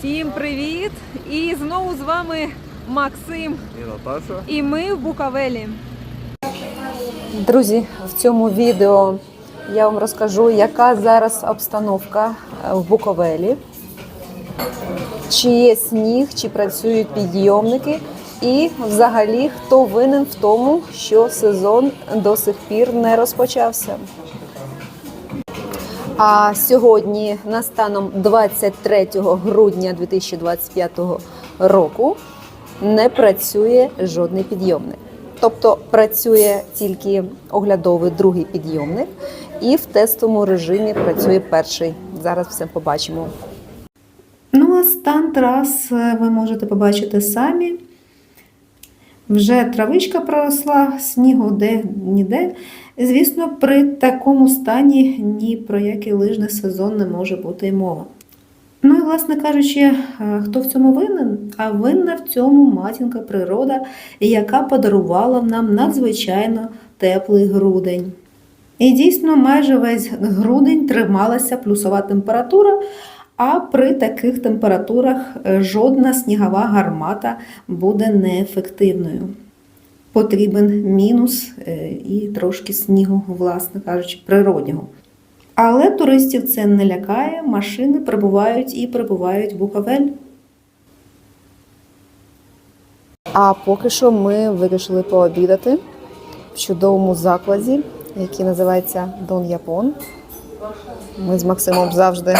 Всім привіт! І знову з вами Максим. І Наташа. І ми в Букавелі. Друзі, в цьому відео я вам розкажу, яка зараз обстановка е, в Буковелі, чи є сніг, чи працюють підйомники, і взагалі хто винен в тому, що сезон до сих пір не розпочався. А сьогодні, на станом 23 грудня 2025 року, не працює жодний підйомник. Тобто працює тільки оглядовий другий підйомник, і в тестовому режимі працює перший. Зараз все побачимо. Ну, а стан трас е, ви можете побачити самі. Вже травичка проросла, снігу де ніде. Звісно, при такому стані ні про який лижний сезон не може бути й мова. Ну і, власне кажучи, хто в цьому винен? А винна в цьому матінка природа, яка подарувала нам надзвичайно теплий грудень. І дійсно, майже весь грудень трималася плюсова температура, а при таких температурах е, жодна снігова гармата буде неефективною. Потрібен мінус е, і трошки снігу, власне кажучи, природнього. Але туристів це не лякає, машини прибувають і прибувають в Буковель. А поки що ми вирішили пообідати в чудовому закладі, який називається Дон Япон. Ми з Максимом завжди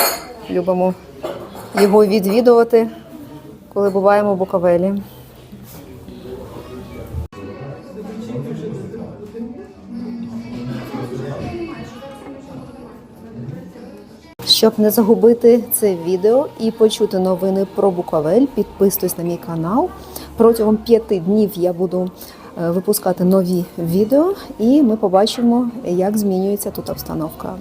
любимо його відвідувати, коли буваємо в Буковелі. Щоб не загубити це відео і почути новини про Буковель, підписуйтесь на мій канал. Протягом п'яти днів я буду е, випускати нові відео, і ми побачимо, як змінюється тут обстановка.